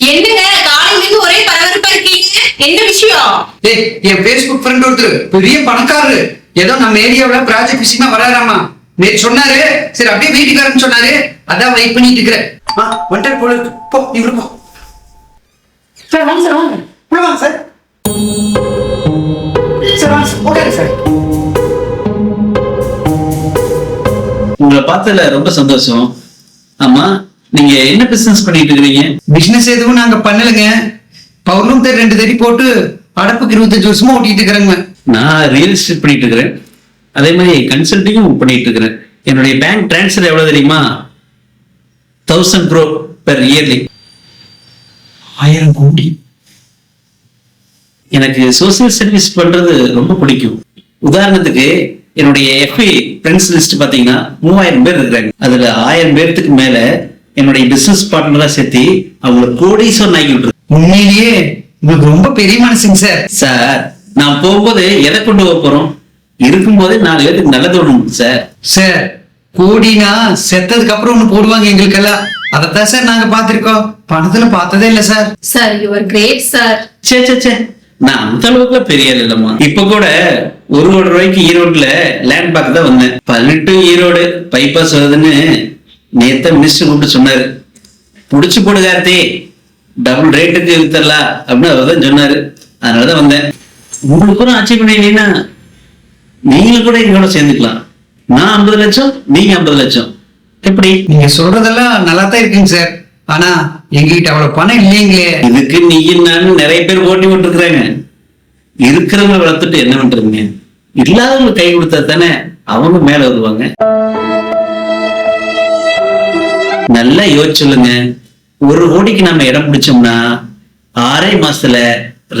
என்னங்க காலையில இருந்து ஒரே பரபரப்பா இருக்கீங்க? என்ன விஷயம்? ஏய் என் ஃபேஸ்புக் ஃப்ரெண்ட் ஒருத்தர் பெரிய பணக்காரரு. ஏதோ நம்ம ஏரியாவுல ப்ராஜெக்ட் விஷயமா வராராமா? நேத்து சொன்னாரு சரி அப்படியே வீட்டுக்காரன்னு சொன்னாரு. அதான் வெயிட் பண்ணிட்டு இருக்கிறேன். ஆ வந்துட்டார் போல இருக்கு. போ நீங்களும் போ. சார் வாங்க சார் வாங்க. உள்ள வாங்க சார். சார் வாங்க சார் உட்காருங்க சார். உங்களை பார்த்ததுல ரொம்ப சந்தோஷம். ஆமா பிசினஸ் பண்ணிட்டு இருக்கீங்க பிசினஸ் எதுவும் நாங்க பண்ணலைங்க. பவுர்லும் தெரு ரெண்டு தறி போட்டு அடப்புக்கு இருபத்தஞ்சு வருஷமா ஓட்டிட்டு இருக்கிறேங்க. நான் ரியல் எஸ்டேட் பண்ணிட்டு இருக்கிறேன். அதே மாதிரி கன்சல்டிங்கும் பண்ணிட்டு இருக்கிறேன். என்னுடைய பேங்க் டிரான்ஸ்ஃபர் எவ்வளவு தெரியுமா? தௌசண்ட் க்ரோ பெர் இயர்லி ஆயிரம் கோடி. எனக்கு சோசியல் சர்வீஸ் பண்றது ரொம்ப பிடிக்கும். உதாரணத்துக்கு என்னுடைய எஃபி ஃப்ரெண்ட்ஸ் லிஸ்ட் பாத்தீங்கன்னா மூவாயிரம் பேர் இருக்கிறாங்க. அதுல ஆயிரம் பேர்த்துக்கு மேல என்னுடைய பிசினஸ் பார்ட்னரா சேர்த்து அவங்கள கோடீஸ்வரன் ஆக்கி விட்டுரு உண்மையிலேயே உங்களுக்கு ரொம்ப பெரிய மனசுங்க சார். சார் நான் போகும்போது எதை கொண்டு போக போறோம்? இருக்கும்போதே நாலு பேருக்கு நல்லது விடணும் சார். சார் கோடினா செத்ததுக்கு அப்புறம் ஒண்ணு போடுவாங்க எங்களுக்கெல்லாம். அதைத்தான் சார் நாங்க பார்த்திருக்கோம். பணத்துல பார்த்ததே இல்ல sir. Sir your great sir. சே சே சே. நான் அந்த அளவுக்குலாம் பெரிய ஆள் இல்லம்மா. இப்ப கூட ஒரு கோடி ரூபாய்க்கு ஈரோட்ல லேண்ட் பார்க்க தான் வந்தேன் பதினெட்டு ஈரோடு பைபாஸ் வருதுன்னு நேத்த மினிஸ்டர் கூப்பிட்டு சொன்னாரு? புடிச்சு போடு கார்த்தி. டபுள் ரேட்டுக்கு வித்தரலாம் அப்படின்னு அவர் தான் சொன்னாரு. அதனாலதான் வந்தேன். உங்களுக்கு கூட அச்சீவ் பண்ணிட்டீங்கன்னா நீங்களும் கூட எங்களோட சேர்ந்துக்கலாம். நான் ஐம்பது லட்சம் நீங்க ஐம்பது லட்சம். எப்படி? நீங்க சொல்றதெல்லாம் நல்லா தான் இருக்குங்க சார். ஆனா எங்ககிட்ட அவ்வளவு பணம் இல்லைங்களே. இதுக்கு நீயும் நானும் நிறைய பேர் போட்டி போட்டுருக்குறாங்க இருக்கிறவங்க வளர்த்துட்டு என்ன பண்றீங்க இல்லாதவங்க கை கொடுத்தா தானே அவங்க மேல வருவாங்க. நல்லா யோசிச்சு சொல்லுங்க ஒரு கோடிக்கு நம்ம இடம் பிடிச்சோம்னா ஆறே மாசத்துல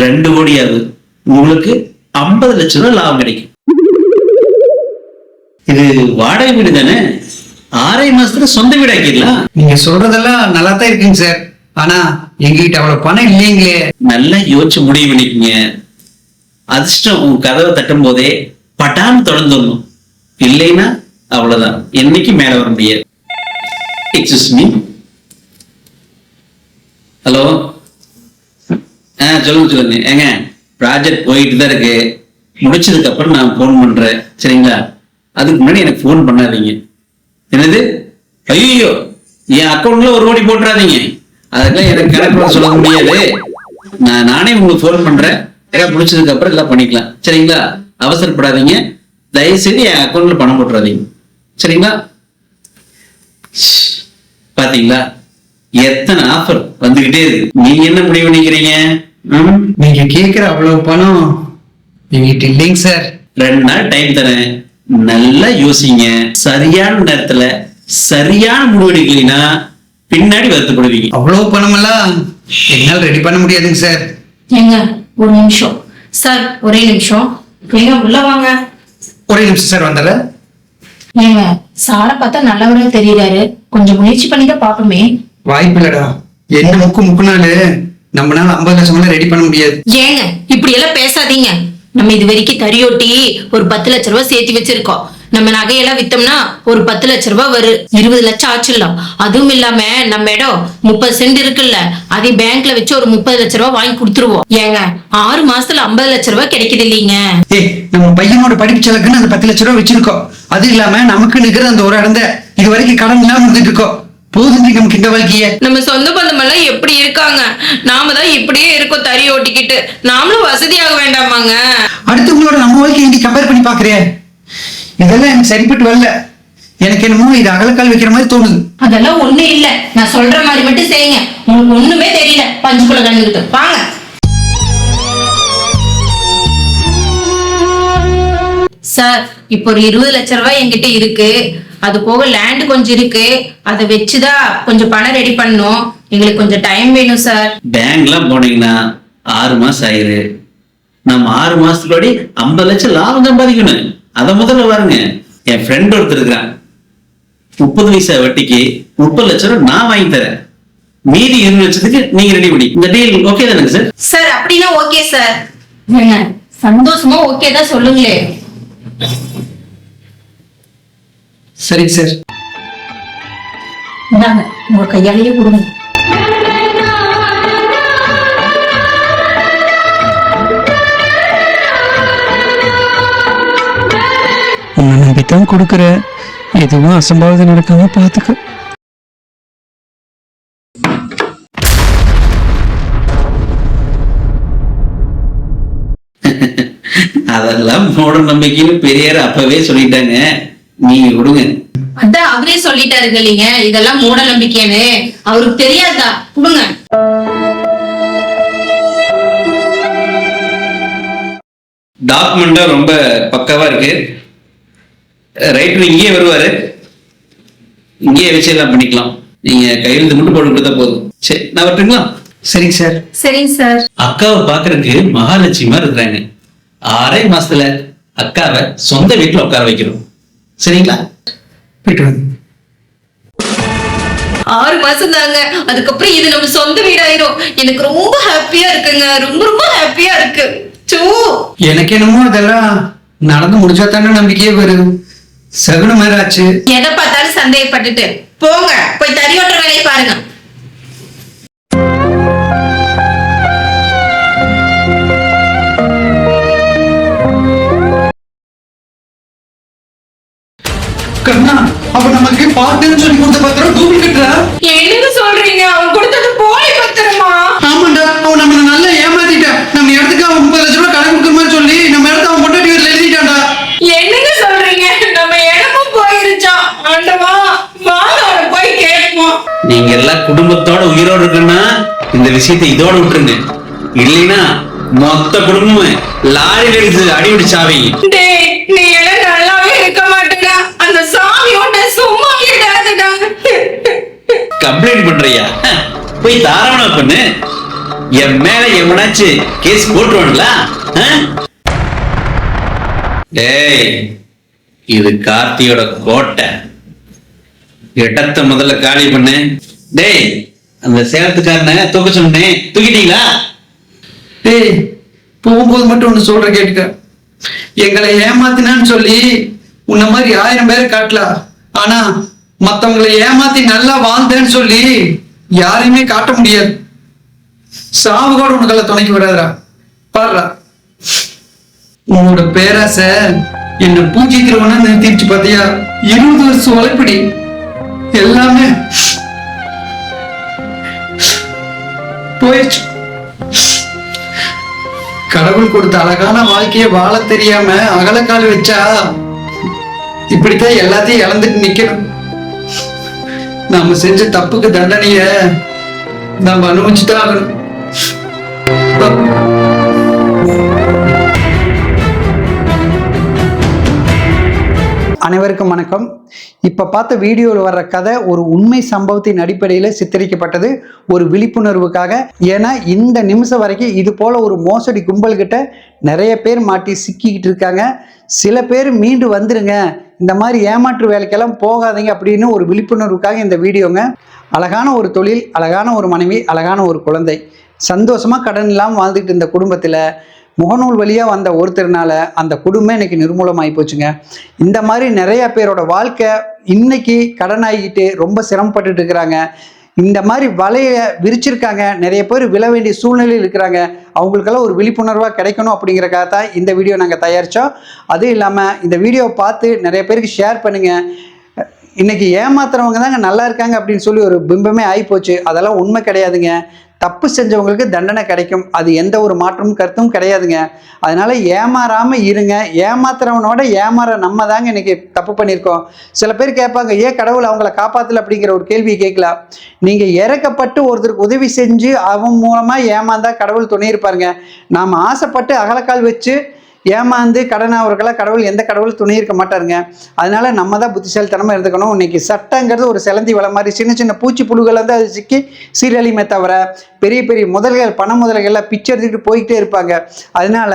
ரெண்டு கோடி ஆகுது. உங்களுக்கு ஐம்பது லட்சம் ரூபாய் லாபம் கிடைக்கும். இது வாடகை வீடு தானே? ஆறே மாசத்துல சொந்த வீடு ஆக்கிடலாம். நீங்க சொல்றதெல்லாம் நல்லா தான் இருக்குங்க சார். ஆனா எங்ககிட்ட அவ்வளவு பணம் இல்லைங்களே. நல்லா யோசிச்சு முடிவு பண்ணிக்கங்க. அதிர்ஷ்டம் உன் கதவை தட்டும் போதே பட்டான்னு தொடர்ந்துடணும் இல்லைன்னா அவ்வளவுதான். என்னைக்கு மேல வர முடியாது. மீ ஹலோ ஆ சொல்லுங்க சொல்லுங்க. ஏங்க ப்ராஜெக்ட் போயிட்டு தான் இருக்கு. முடிச்சதுக்கு அப்புறம் நான் ஃபோன் பண்றேன். சரிங்களா? அதுக்கு முன்னாடி எனக்கு ஃபோன் பண்ணாதீங்க. என்னது? ஐயோ என் அக்கௌண்ட்ல ஒரு கோடி போட்டுறாதீங்க. அதுக்கெல்லாம் எனக்கு கணக்கு சொல்ல முடியாது. நான் நானே உங்களுக்கு ஃபோன் பண்றேன். எல்லாம் முடிச்சதுக்கு அப்புறம் எல்லாம் பண்ணிக்கலாம். சரிங்களா? அவசரப்படாதீங்க. தயவு செய்து என் அக்கௌண்ட்ல பணம் போட்டுறாதீங்க. சரிங்களா? பாத்தீங்களா? எத்தனை ஆஃபர் வந்துகிட்டே இருக்கு. நீங்க என்ன முடிவு பண்ணிக்கிறீங்க? நீங்க கேக்குற அவ்வளவு பணம் எங்ககிட்ட இல்லைங்க சார். ரெண்டு நாள் டைம் தரேன். நல்லா யோசிங்க. சரியான நேரத்துல சரியான முடிவு எடுக்கலைன்னா பின்னாடி வருத்தப்படுவீங்க. அவ்வளவு பணம் எல்லாம் என்னால ரெடி பண்ண முடியாதுங்க சார். ஏங்க ஒரு நிமிஷம். சார் ஒரே நிமிஷம். ஏங்க உள்ள வாங்க. ஒரே நிமிஷம் சார் வந்துடுறேன் ஏங்க சாரை பார்த்தா நல்லவரே தெரியறாரு. கொஞ்சம் முயற்சி பண்ணி தான் பாப்போமே வாய்ப்பு இல்லடா என்ன முக்கு முக்குனாலு நம்மளால ஐம்பது லட்சம் எல்லாம் ரெடி பண்ண முடியாது. ஏங்க இப்படி எல்லாம் பேசாதீங்க. நம்ம இது வரைக்கும் தறியோட்டி ஒரு பத்து லட்ச ரூபாய் சேர்த்து வச்சிருக்கோம். நம்ம நகையெல்லாம் வித்தோம்னா ஒரு பத்து லட்ச ரூபாய் வரும் இருபது லட்சம் ஆச்சுல்லாம் அதுவும் இல்லாம நம்ம இடம் முப்பது சென்ட் இருக்குல்ல அதை பேங்க்ல வச்சு ஒரு முப்பது லட்ச ரூபாய் வாங்கி கொடுத்துருவோம். ஏங்க ஆறு மாசத்துல ஐம்பது லட்ச ரூபாய் கிடைக்குது இல்லைங்க? ஏய் நம்ம பையனோட படிப்பு செலவுக்குன்னு அந்த பத்து லட்ச ரூபா வச்சிருக்கோம். அது இல்லாம நமக்கு நிக்கிற அந்த ஒரு இடம் தான். இது வரைக்கும் கடன் இல்லாம இருந்துட்டு இருக்கோம். போதும் இந்த வாழ்க்கைய. நம்ம சொந்த பந்தம் எல்லாம் எப்படி இருக்காங்க? நாம தான் இப்படியே இருக்கோம் தறி ஓட்டிக்கிட்டு. நாமளும் வசதியாக வேண்டாமாங்க. அடுத்தவங்களோட நம்ம வாழ்க்கையை நீ கம்பேர் பண்ணி பாக்குறிய இதெல்லாம் எனக்கு சரிப்பட்டு வரல. எனக்கு என்னமோ இது அகலக்கால் வைக்கிற மாதிரி தோணுது. அதெல்லாம் ஒண்ணு இல்ல. நான் சொல்ற மாதிரி மட்டும் செய்யுங்க. உங்களுக்கு ஒண்ணுமே தெரியல. பஞ்சுக்குள்ள கண்டுக்கிட்டு வாங்க. சார் இப்போ ஒரு இருபது லட்ச ரூபாய் என்கிட்ட இருக்கு. அது போக லேண்ட் கொஞ்சம் இருக்கு. அதை வச்சுதான் கொஞ்சம் பணம் ரெடி பண்ணோம் எங்களுக்கு கொஞ்சம் டைம் வேணும் சார். பேங்க்லாம் போனீங்கன்னா ஆறு மாசம் ஆயிரு. நம்ம ஆறு மாசத்துக்குள்ளாடி ஐம்பது லட்சம் லாபம் சம்பாதிக்கணும். அதை முதல்ல பாருங்க. என் ஃப்ரெண்ட் ஒருத்தர் இருக்கிறான். முப்பது பைசா வட்டிக்கு முப்பது லட்சம் ரூபாய் நான் வாங்கி தரேன். மீதி இருபது லட்சத்துக்கு நீங்க ரெடி பண்ணி இந்த டீல் ஓகே தானேங்க சார் சார் அப்படின்னா ஓகே சார் சந்தோஷமா ஓகே தான் சொல்லுங்களே. சரிங்க சார் இந்தாங்க உங்க கையாலேயே கொடுங்க. நம்பித்தான் கொடுக்குற. எதுவும் அசம்பாவிதம் நடக்காம பாத்துக்க அதெல்லாம் மூட நம்பிக்கைன்னு பெரியார் அப்பவே சொல்லிட்டாங்க. நீங்க கொடுங்க. அதான் அவரே சொல்லிட்டாருங்க இல்லைங்க இதெல்லாம் மூட நம்பிக்கைன்னு. அவருக்கு தெரியாதா? கொடுங்க. டாக்குமெண்ட்டும் ரொம்ப பக்காவா இருக்கு. ரைட்டர் இங்கேயே வருவாரு. இங்கேயே வச்சு எல்லாம் பண்ணிக்கலாம். நீங்க கையெழுத்து மட்டும் போட்டு கொடுத்தா போதும். சரி நான் வரட்டுங்களா? சரிங்க சார். சரிங்க சார். அக்காவை பாக்குறதுக்கு மகாலட்சுமி மாதிரி இருக்கிறாங்க. ஆறே மாசத்துல அக்காவை சொந்த வீட்டுல உட்கார வைக்கிறோம் சரிங்களா? போயிட்டு வாங்க. ஆறு மாசம் தாங்க. அதுக்கப்புறம் இது நம்ம சொந்த வீடாயிரும். எனக்கு ரொம்ப ஹாப்பியா இருக்குங்க. ரொம்ப ரொம்ப ஹாப்பியா இருக்கு. சூ. எனக்கு என்னமோ இதெல்லாம் நடந்து முடிச்சா தானே நம்பிக்கையே வரும். சகுன மாதிரி ஆச்சு எதை பார்த்தாலும் சந்தேகப்பட்டுட்டு. போங்க போய் தறி ஓட்டுற வேலையை பாருங்க. கண்ணா அப்ப நமக்கு பார்ட்டுன்னு சொல்லி கொடுத்த பத்திரம் டூப்ளிகேட்டா என்னங்க சொல்றீங்க அவன் கொடுத்தது போலி பத்திரமா ஆமாண்டா அவன் நம்மள நல்லா ஏமாத்திட்டான் நம்ம இடத்துக்கு அவன் முப்பது லட்ச ரூபாய் கடன் கொடுக்குற மாதிரி சொல்லி நம்ம இடத்த அவன் பொட்டாட்டி வீட்டுல எழுதிட்டான்டா என்னங்க சொல்றீங்க நம்ம இடமும் போயிருச்சா ஆண்டவா வாங்க அவனை போய் கேட்போம் நீங்க எல்லாம் குடும்பத்தோட உயிரோடு இருக்குன்னா இந்த விஷயத்தை இதோட விட்டுருங்க. இல்லைன்னா மொத்த குடும்பமும் லாரியில எடுத்து அடிபடி சாவீங்க டேய் நீ எல்லாம் நல்லாவே இருக்க மாட்டேடா. அந்த சாமி உன்னை சும்மா விடாதுடா. கம்ப்ளைண்ட் பண்றியா? போய் தாராளமா பண்ணு. என் மேல எவனாச்சு கேஸ் போட்டுருவான்ல டேய் இது கார்த்தியோட கோட்டை. இடத்த முதல்ல காலி பண்ணு. டேய் அந்த சேலத்துக்காரனை தூக்க சொன்னேன். தூக்கிட்டீங்களா? டேய் போகும்போது மட்டும் ஒண்ணு சொல்ற கேட்டுக்க. எங்களை ஏமாத்தினான்னு சொல்லி உன்ன மாதிரி ஆயிரம் பேர் காட்டலாம் ஆனா மத்தவங்களை ஏமாத்தி நல்லா வாழ்ந்தேன்னு சொல்லி யாரையுமே காட்ட முடியாது. சாவு கூட உனக்கெல்லாம் துணைக்கு விடாதரா பாருடா. உன்னோட பேராசை என்ன பூஜிக்கிறவன நிறுத்திடுச்சு பாத்தியா? இருபது வருஷம் உழைப்படி. எல்லாமே போயிடுச்சு. கடவுள் கொடுத்த அழகான வாழ்க்கையை வாழ தெரியாம அகலக்கால் வச்சா இப்படித்தான் எல்லாத்தையும் இழந்துட்டு நிக்கணும். நாம செஞ்ச தப்புக்கு தண்டனைய நாம அனுபவிச்சுதான் ஆகணும். இப்போ பார்த்த வீடியோவில் வர்ற கதை ஒரு உண்மை சம்பவத்தின் அடிப்படையில் சித்தரிக்கப்பட்டது ஒரு விழிப்புணர்வுக்காக. ஏன்னா இந்த நிமிஷம் வரைக்கும் இது போல் ஒரு மோசடி கும்பல்கிட்ட நிறைய பேர் மாட்டி சிக்கிக்கிட்டு இருக்காங்க. சில பேர் மீண்டு வந்துருங்க. இந்த மாதிரி ஏமாற்று வேலைக்கெல்லாம் போகாதீங்க அப்படின்னு ஒரு விழிப்புணர்வுக்காக இந்த வீடியோங்க. அழகான ஒரு தொழில் அழகான ஒரு மனைவி அழகான ஒரு குழந்தை. சந்தோஷமாக கடன் இல்லாமல் வாழ்ந்துட்டு இருந்த குடும்பத்தில் முகநூல் வழியாக வந்த ஒருத்தர்னால அந்த குடும்பம் இன்னைக்கு நிர்மூலமாகி போச்சுங்க. இந்த மாதிரி நிறைய பேரோட வாழ்க்கை இன்னைக்கு கடன் ஆகிக்கிட்டு ரொம்ப சிரமப்பட்டுட்டு இருக்கிறாங்க. இந்த மாதிரி வலையை விரிச்சிருக்காங்க. நிறைய பேர் விழ வேண்டிய சூழ்நிலையில் இருக்கிறாங்க. அவங்களுக்கெல்லாம் ஒரு விழிப்புணர்வாக கிடைக்கணும் அப்படிங்கிறக்காக தான் இந்த வீடியோ நாங்கள் தயாரித்தோம் அதுவும் இல்லாமல் இந்த வீடியோவை பார்த்து நிறைய பேருக்கு ஷேர் பண்ணுங்கள் இன்னைக்கு ஏமாத்துறவங்க தாங்க நல்லா இருக்காங்க அப்படின்னு சொல்லி ஒரு பிம்பமே ஆகிப்போச்சு அதெல்லாம் உண்மை கிடையாதுங்க. தப்பு செஞ்சவங்களுக்கு தண்டனை கிடைக்கும். அது எந்த ஒரு மாற்றமும் கருத்தும் கிடையாதுங்க. அதனால ஏமாறாம இருங்க. ஏமாத்துறவனோட ஏமாற நம்ம தாங்க இன்னைக்கு தப்பு பண்ணியிருக்கோம். சில பேர் கேட்பாங்க ஏன் கடவுள் அவங்கள காப்பாத்தல? அப்படிங்கிற ஒரு கேள்வியை கேட்கலாம். நீங்க இறக்கப்பட்டு ஒருத்தருக்கு உதவி செஞ்சு அவன் மூலமா ஏமாந்தா கடவுள் துணை இருப்பாருங்க. ஆசைப்பட்டு அகலக்கால் வச்சு ஏமாந்து கடன் கடவுள் எந்த கடவுள் துணை இருக்க மாட்டாருங்க. அதனால் நம்ம தான் புத்திசாலித்தனமாக இருந்துக்கணும். இன்னைக்கு சட்டங்கிறது ஒரு சிலந்தி வள மாதிரி சின்ன சின்ன பூச்சி புழுகளை வந்து அது சிக்கி சீரழியுமே தவிர பெரிய பெரிய முதல்கள் பண முதல்கள்லாம் பிச்சை எடுத்துக்கிட்டு போய்கிட்டே இருப்பாங்க. அதனால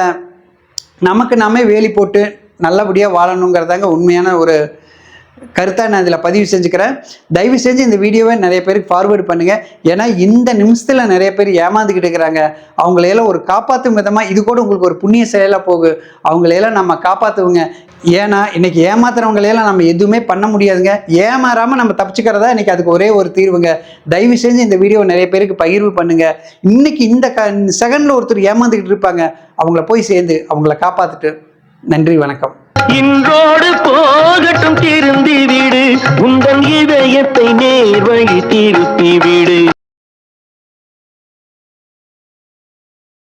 நமக்கு நாமே வேலி போட்டு நல்லபடியாக வாழணுங்கிறதாங்க உண்மையான ஒரு கருத்தாக நான் இதில் பதிவு செஞ்சுக்கிறேன். தயவு செஞ்சு இந்த வீடியோவை நிறைய பேருக்கு ஃபார்வேர்டு பண்ணுங்கள் ஏன்னா இந்த நிமிஷத்தில் நிறைய பேர் ஏமாந்துக்கிட்டு இருக்கிறாங்க. அவங்களையெல்லாம் ஒரு காப்பாற்றும் விதமாக இது கூட உங்களுக்கு ஒரு புண்ணிய செயலாக போகும் அவங்களையெல்லாம் நம்ம காப்பாற்றுவோங்க ஏன்னா இன்னைக்கு ஏமாத்துறவங்களையெல்லாம் நம்ம எதுவுமே பண்ண முடியாதுங்க. ஏமாறாமல் நம்ம தப்பிச்சுக்கிறதா இன்றைக்கி அதுக்கு ஒரே ஒரு தீர்வுங்க. தயவு செஞ்சு இந்த வீடியோவை நிறைய பேருக்கு பகிர்வு பண்ணுங்கள் இன்னைக்கு இந்த க செகண்டில் ஒருத்தர் ஏமாந்துக்கிட்டு இருப்பாங்க. அவங்கள போய் சேர்ந்து அவங்கள காப்பாற்றிட்டு நன்றி வணக்கம். இன்றோடு போகட்டும் திருந்தி விடு. உந்தன் இதயத்தை நேர்வழி திருப்பி விடு.